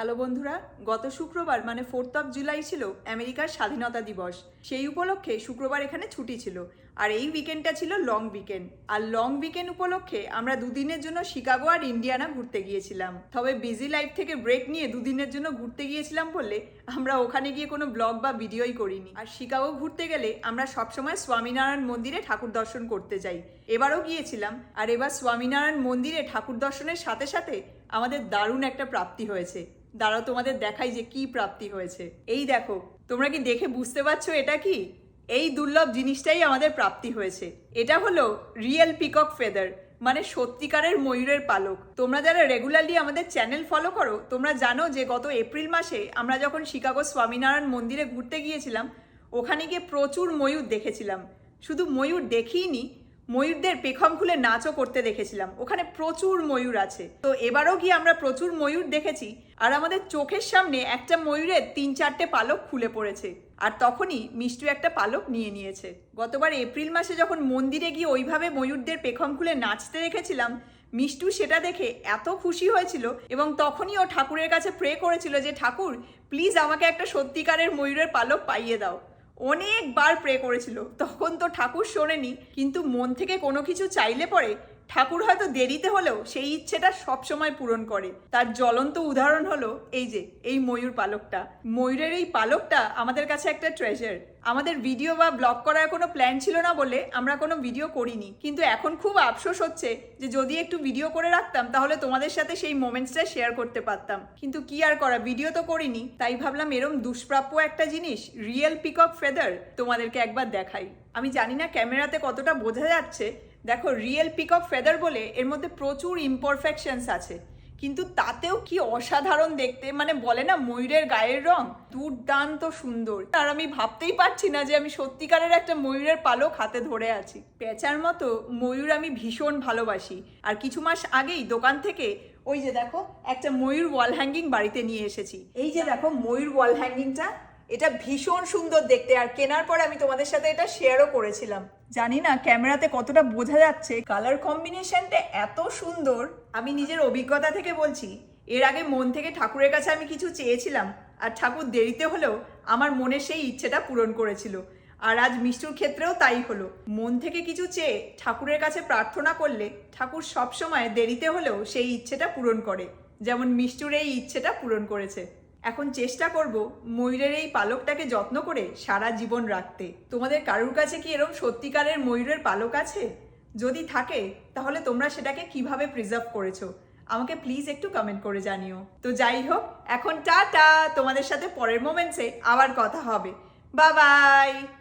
Hello বন্ধুরা, গত শুক্রবার মানে ফোর্থ অফ জুলাই ছিল আমেরিকার স্বাধীনতা দিবস। সেই উপলক্ষে শুক্রবার এখানে ছুটি ছিল। আর এই উইকেন্ডটা ছিল লং উইকেন্ড আর লং উইকেন্ড উপলক্ষে আমরা দুদিনের জন্য শিকাগো আর ইন্ডিয়ানা ঘুরতে গিয়েছিলাম। তবে বিজি লাইফ থেকে ব্রেক নিয়ে দুদিনের জন্য ঘুরতে গিয়েছিলাম বললে আমরা ওখানে গিয়ে কোনো ব্লগ বা ভিডিওই করিনি। আর শিকাগো ঘুরতে গেলে আমরা সবসময় স্বামীনারায়ণ মন্দিরে ঠাকুর দর্শন করতে যাই। এবারও গিয়েছিলাম, আর এবার স্বামীনারায়ণ মন্দিরে ঠাকুর দর্শনের সাথে সাথে আমাদের দারুণ একটা প্রাপ্তি হয়েছে। দাঁড়াও, তোমাদের দেখাই যে কি প্রাপ্তি হয়েছে। এই দেখো, তোমরা কি দেখে বুঝতে পারছ এটা কি? এই দুর্লভ জিনিসটাই আমাদের প্রাপ্তি হয়েছে। এটা হলো রিয়েল পিকক ফেদার মানে সত্যিকারের ময়ূরের পালক। তোমরা যারা রেগুলারলি আমাদের চ্যানেল ফলো করো, তোমরা জানো যে গত এপ্রিল মাসে আমরা যখন শিকাগো স্বামীনারায়ণ মন্দিরে ঘুরতে গিয়েছিলাম, ওখানে গিয়ে প্রচুর ময়ূর দেখেছিলাম। শুধু ময়ূর দেখিনি ময়ূরদের পেখম খুলে নাচও করতে দেখেছিলাম। ওখানে প্রচুর ময়ূর আছে। তো এবারও গিয়ে আমরা প্রচুর ময়ূর দেখেছি আর আমাদের চোখের সামনে একটা ময়ূরের তিন চারটে পালক খুলে পড়েছে। আর তখনই মিষ্টু একটা পালক নিয়ে নিয়েছে। গতবার এপ্রিল মাসে যখন মন্দিরে গিয়ে ওইভাবে ময়ূরদের পেখম খুলে নাচতে দেখেছিলাম, মিষ্টু সেটা দেখে এত খুশি হয়েছিল এবং তখনই ও ঠাকুরের কাছে প্রে করেছিল যে, ঠাকুর প্লিজ আমাকে একটা সত্যিকারের ময়ূরের পালক পাইয়ে দাও। অনেকবার প্রে করেছিল। তখন তো ঠাকুর শোনেনি কিন্তু মন থেকে কোনো কিছু চাইলে পরে ঠাকুর হয়তো দেরিতে হলেও সেই ইচ্ছেটা সবসময় পূরণ করে। তার জ্বলন্ত উদাহরণ হলো এই যে, এই ময়ূর পালকটা। ময়ূরের এই পালকটা আমাদের কাছে একটা ট্রেজার আমাদের ভিডিও বা ব্লগ করার কোনো প্ল্যান ছিল না বলে আমরা কোনো ভিডিও করিনি। কিন্তু এখন খুব আফসোস হচ্ছে যে যদি একটু ভিডিও করে রাখতাম, তাহলে তোমাদের সাথে সেই মোমেন্টসটা শেয়ার করতে পারতাম। কিন্তু কি আর করা ভিডিও তো করিনি, তাই ভাবলাম এরম দুষ্প্রাপ্য একটা জিনিস রিয়েল পিকক ফেদার তোমাদেরকে একবার দেখাই। আমি জানি না ক্যামেরাতে কতটা বোঝা যাচ্ছে দেখো রিয়েল পিকক ফেদার বলে এর মধ্যে প্রচুর ইমপারফেকশনস আছে। কিন্তু তাতেও কি অসাধারণ দেখতে? মানে বলে না, ময়ূরের গায়ের রং দুর্দান্ত সুন্দর। আর আমি ভাবতেই পারছি না যে আমি সত্যিকারের একটা ময়ূরের পালক হাতে ধরে আছি। পেঁচার মতো ময়ূর আমি ভীষণ ভালোবাসি। আর কিছু মাস আগেই দোকান থেকে ওই যে দেখো, একটা ময়ূর ওয়াল হ্যাঙ্গিং বাড়িতে নিয়ে এসেছি। এই যে দেখো, ময়ূর ওয়াল হ্যাঙ্গিংটা এটা ভীষণ সুন্দর দেখতে। আর কেনার পর আমি তোমাদের সাথে এটা শেয়ারও করেছিলাম। জানি না ক্যামেরাতে কতটা বোঝা যাচ্ছে কালার কম্বিনেশনটা এত সুন্দর। আমি নিজের অভিজ্ঞতা থেকে বলছি, এর আগে মন থেকে ঠাকুরের কাছে আমি কিছু চেয়েছিলাম, আর ঠাকুর দেরিতে হলেও আমার মনে সেই ইচ্ছেটা পূরণ করেছিল। আর আজ মিষ্টুর ক্ষেত্রেও তাই হলো। মন থেকে কিছু চেয়ে ঠাকুরের কাছে প্রার্থনা করলে ঠাকুর সবসময় দেরিতে হলেও সেই ইচ্ছেটা পূরণ করে। যেমন মিষ্টুর এই ইচ্ছেটা পূরণ করেছে। এখন চেষ্টা করব ময়ূরের এই পালকটাকে যত্ন করে সারা জীবন রাখতে। তোমাদের কারুর কাছে কি এরম সত্যিকারের ময়ূরের পালক আছে? যদি থাকে, তাহলে তোমরা সেটাকে কীভাবে প্রিজার্ভ করেছ? আমাকে প্লিজ একটু কমেন্ট করে জানিও। তো যাই হোক, এখন টাটা! তোমাদের সাথে পরের মোমেন্টসে আবার কথা হবে। বা বাই